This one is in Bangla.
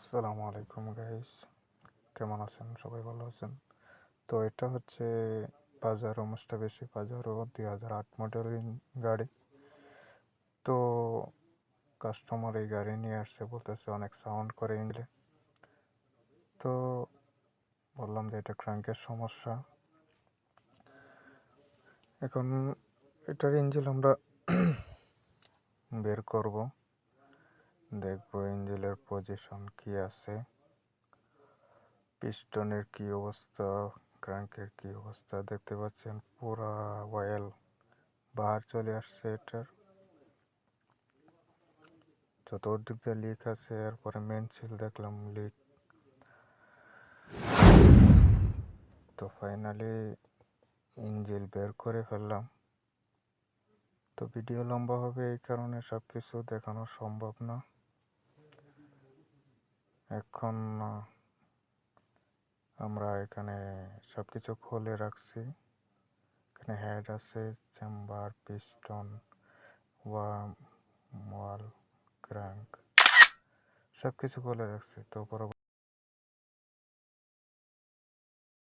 আসসালামু আলাইকুম গাইস কেমন আছেন? সবাই ভালো আছেন? তো এটা হচ্ছে পাজারো মুস্টাবেশি পাজারো দুই হাজার আট মডেলের গাড়ি। তো কাস্টমার এই গাড়ি নিয়ে আসছে বলতেছে অনেক সাউন্ড করে ইঞ্জিনে তো বললাম যে এটা ক্র্যাঙ্কের সমস্যা। এখন এটার ইঞ্জিন আমরা বের করব। দেখব ইঞ্জিনের পজিশন কি আছে। পিস্টনের কি অবস্থা, ক্র্যাঙ্কের কি অবস্থা দেখতে পাচ্ছেন পুরা অয়েল বাহার চলে আসছে এটার। চতুর্দিক দিয়ে লিক আছে, এরপরে মেন সিল দেখলাম লিক তো ফাইনালি ইঞ্জিল বের করে ফেললাম। তো ভিডিও লম্বা হবে এই কারণে সব কিছু দেখানো সম্ভব না। এখন আমরা এখানে সব কিছু খুলে রাখছি। এখানে হেড আছে চেম্বার পিস্টন ওয়াল ক্র্যাঙ্ক সব কিছু খুলে রাখছি। তো পরবর্তী